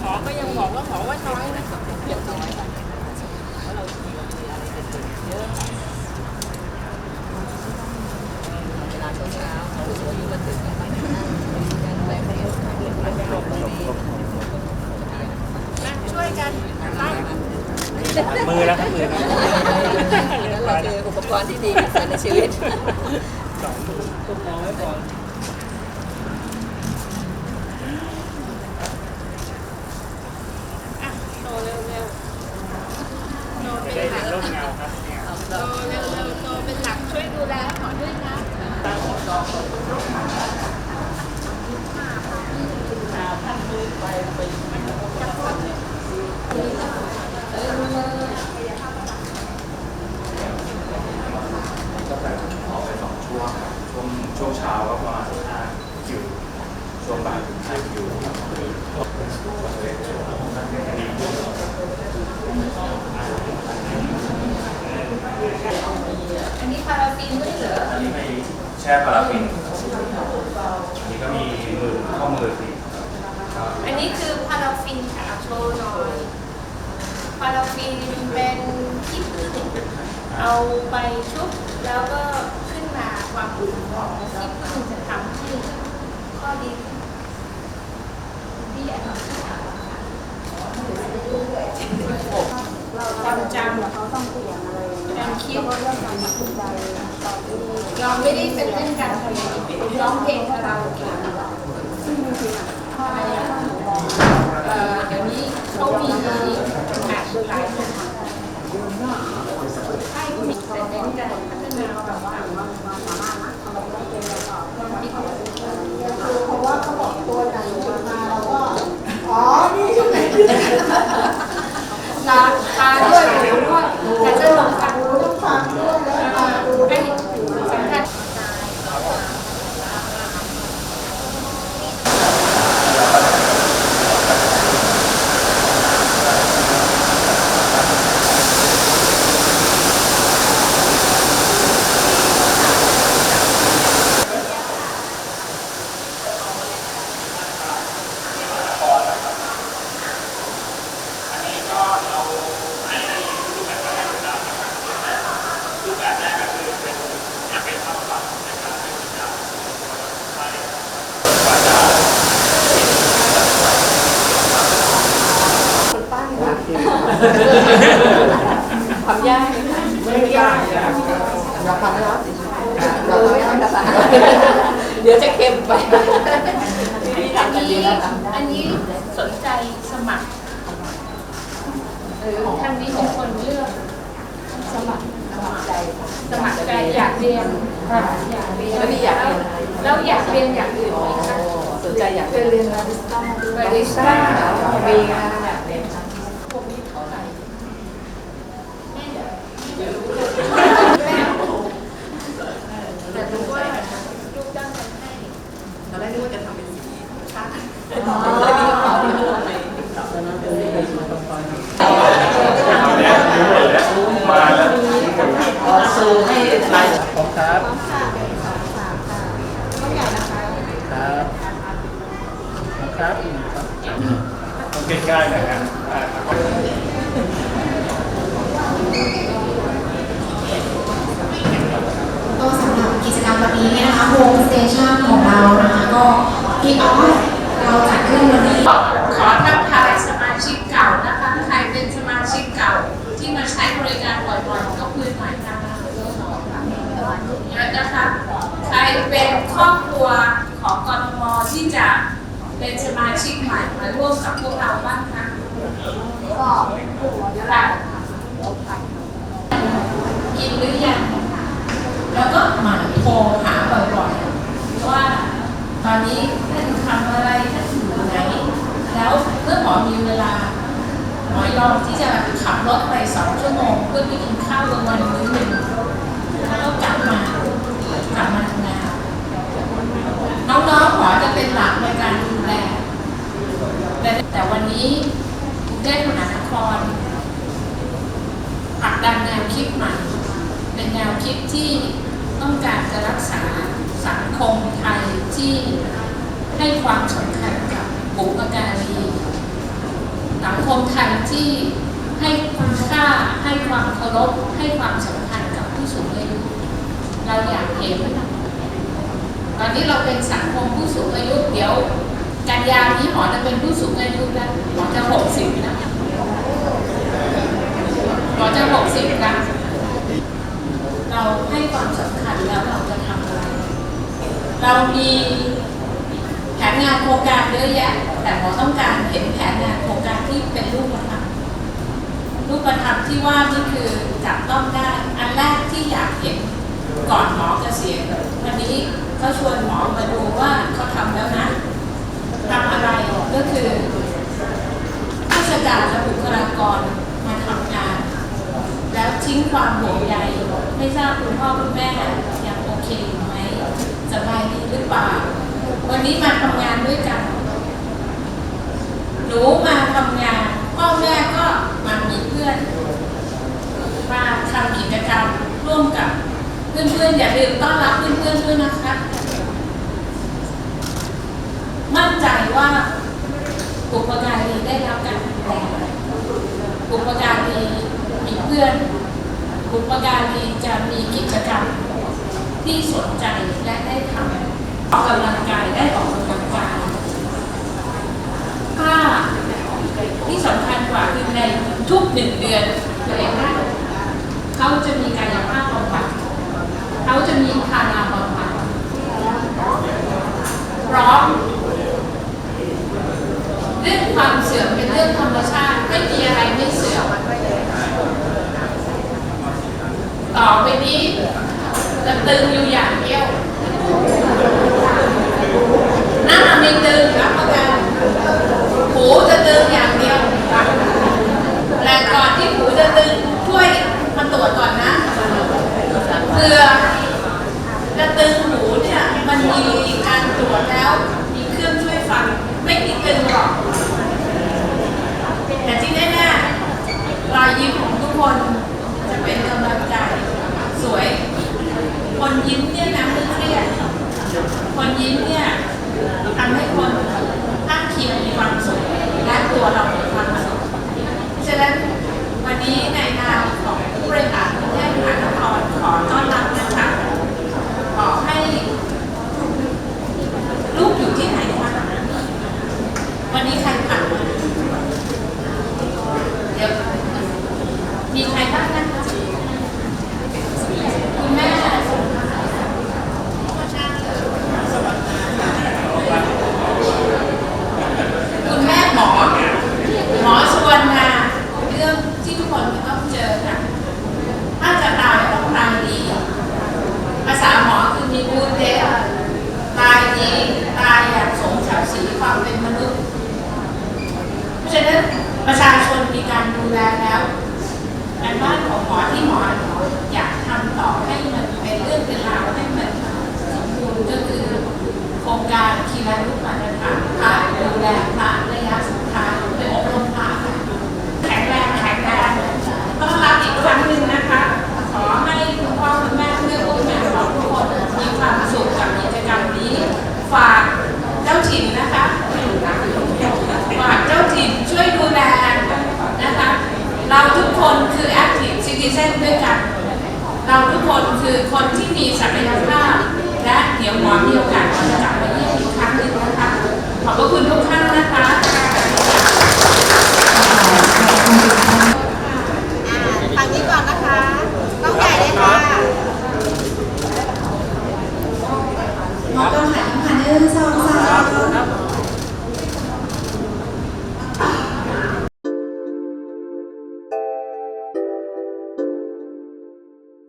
หมอก็ยังบอกว่าหมอว่าน้อยนะเดี๋ยวน้อยไปเพราะเราเสีอะไรกันเยอะเวลาเช้เช้าเขาสวยอยู่บตึกกันป็งนไปเรียนเรียนไนช่วยกันมือแล้วครับมือแล้วเราคืออุปกรณ์ที่ดีที่ในชีวิตสองตุ้มน้อยก่อน เนี่ย โตเร็วเร็วโตเป็นหลักช่วยดูแลหมอด้วยนะ ก็แบ่งออกไปสองช่วงครับช่วงช่วงเช้าก็ประมาณห้าคิว ช่วงบ่ายห้าคิวครับ อันนี้พาราฟินด้วยเหรอ อันนี้ไม่แช่พาราฟินอันนี้ก็มีมือข้อมือสิครับ อันนี้คือพารา ฟินค่ะโชว์หน่อยพาราฟินเป็นที่พึ่งเอาไปชุบแล้วก็ขึ้นมาความอุ่นของที่พึ่งจะทำให้ข้อดีขึ้นที่อันนี้ความจำเขาต้องเปลี่ยนอะไรอย่างเงี้ยการคิดวก็เรื่องการตัดสินใจตอนที่เราไม่ได้เป็นเรื่องการทำงานร้องเพลงคาราโอเกะ ซึ่งจริงๆอะถ้าถ้าหนูมอง เอ่อเดี๋ยว นี้เขามีแบบหลายสถานให้มีแต่เน้นการพัฒนาแบบว่าหนูว่าความสามารถนะเราไม่เป็นเราตอบเรื่องที่เขาคือเพราะว่าเขาบอกตัวหนังมาเราก็อ๋อนี่ใช่ไหม ตาตาด้วยหูด้วยแต่จะหลงกัน ดูต้องฟังด้วยแล้วมาดู ให้สำคัญ ความ ยากไม่ยากเราทำแล้วเราไม่ทำภาษาเดี๋ยวจะเค็มไปที่อันทำกันดีแล้วค่ะอันนี้สนใจสมัครทานนี้เป็นคนเลือกสมัครสมัครใจสมัครใจอยากเรียนอยากเรียนแล้วอยากเรียนแล้วอยากเรียนอย่างอื่นไหมคะสนใจอยากเรียนบาริสต้าบาริสต้ามีงานอยากเรียนค่ะ พวกนี้เท่าไหร่แม่แต่รู้ว่าลูกจ้างกันให้ ต อนแรกนึกว่าจะทำเป็นสีค่ะเลยมีกระเป๋าที่ข้างในมาแล้วซูให้ไลน์ขอบครับต้องใหญ่นะคะครับขอบครับครับต้องใกล้ๆหน่อยนะอ่า ก็สำหรับกิจกรรม วันนี้เนี่ยนะคะ Home Station ของเรานะคะก็พี่ออฟเราจัดขึ้นวันนี้ขอทักทายสมาชิกเก่านะคะใครเป็นสมาชิกเก่าที่มาใช้บริการบ่อยๆก็คุยหน่อยนะคะแล้วนะคะใครเป็นครอบครัวของกรทมที่จะเป็นสมาชิกใหม่มาร่วมกับพวกเราบ้างคะก็หัวเยอะแหละกินหรือยัง แล้วก็หมั่นโทรหาบ่อยๆว่าตอนนี้ท่านทำอะไรท่านอยู่ไหน แล้วเมื่อหมอมีเวลา หม อยอมที่จะขับรถไปสองชั่วโมง เพื่อไปกินข้าวกลางวันมื้อหนึ่งแล้วก็กลับมากลับมาทำงานน้องๆหมอจะเป็นหลักในการดูแลแต่แต่วันนี้กรุงเทพมหานครผลักดันแนวคิดใหม่เป็นแนวคิดที่ต้องการจะรักษาสังคมไทยที่ให้ความสำคัญกับบุพการี คมไทยที่ให้คุณค่าให้ความเคารพให้ความสำคัญกับผู้สูงอายุเราอยากเห็นตอนนี้เราเป็นสังคมผู้สูงอายุเดี๋ยวกันยานี้หมอจะเป็นผู้สูงอายุแล้วหมอจะหกสิบแล้วหมอจะหกสิบนะเราให้ความสำคัญแล้วเราจะทำอะไร เรามี งานโครงการเยอะแยะ แต่หมอต้องการเห็นแผนงานโครงการที่เป็นรูปธรรมรูปธรรมที่ว่านี่คือจับต้องได้ อันแรกที่อยากเห็นก่อนหมอเกษียณวันนี้เขาชวนหมอมาดูว่าเขาทำแล้วนะทำอะไรก็คือข้าราชการและบุคลากรมาทำงาน แล้วทิ้งความห่วงใยไม่ทราบคุณพ่อคุณแม่ยังโอเคไหมสบายดีหรือเปล่า วันนี้มาทำงานด้วยกัน หนูมาทำงาน พ่อแม่ก็มามีเพื่อน มาทำกิจกรรมร่วมกับ เพื่อนๆอย่าลืมต้อนรับเพื่อนๆด้วยนะคะ มั่นใจว่าบุปการีได้รับการดูแลบุปการีมีเพื่อน บุปการีจะมีกิจกรรมที่สนใจและได้ทำ ออกกำลังกายได้ออกกำลังกายถ้าที่สำคัญกว่าคือในทุกหนึ่งเดือนตัวเองได้เขาจะมีกายภาพบำบัดเขาจะมีทานาบำบัดพร้อมเรื่องความเสื่อมเป็นเรื่องธรรมชาติไม่มีอะไรไม่เสื่อมต่อไปนี้จะตึงอยู่อย่างเดียว หน้าไม่ตึงรับประกันหูจะตึงอย่างเดียวแต่ก่อนที่หูจะตึงช่วยมาตรวจก่อนนะเผื่อจะตึงหูเนี่ยมันมีกา รวจแล้วมีเครื่องช่วยฟังไม่มีตึงหรอก แต่ที่แน่ๆรอยยิ้มของทุกคนจะเป็นกำลังใจ สวย คนยิ้มเนี่ยนะไม่เครียดคนยิ้มเนี่ยทำให้คนข้างเคียงมีความสุขและตัวเรามีความสุขฉะนั้นวันนี้ในนามของผู้บริหารกรุงเทพมหานครขอต้อนรับนะคะขอให้ลูกอยู่ที่ไหนคะวันนี้ใครผ่านมาเดี๋ยว มีใครบ้างนะคะคุณแม่คุณแม่หมอ หมอชวนมาเรื่องที่ทุกคนจะต้องเจอค่ะถ้าจะตายต้องตายดีภาษาหมอคือมีบูเดสตายดีตายอย่างสมศักดิ์ศรีความเป็นมนุษย์ เพราะฉะนั้นประชาชนมีการดูแลแล้ว องหมอที่หมออยากทำต่อให้มันเป็นเรื่องเป็นราวให้มันสมบูรณ์ก็คือโครงการคีรานุมาตรฐานะคะดูแลพระระยะสุดท้ายไปอบรมพระค่ะแข็งแรงแข็งแรงต้องรับอีกครั้งหนึ่งนะคะ ขอให้คุณพ่อคุณแม่เพื่อนผู้แม่ของทุกคนมีความสุขกับกิจกรรมนี้ ฝากเจ้าถิ่นนะคะ ฝากเจ้าถิ่นช่วยดูแลนะคะ เราทุกคนคือ active citizen ด้วยกัน เราทุก คือคนที่มีศักยภาพ และเดี๋ยวหมอมีโอกาสจะกลับมาเยี่ยมอีกครั้งหนึ่งนะคะขอบพระคุณทุกท่านนะคะทางนี้ก่อนนะคะต้องใหญ่เลยค่ะ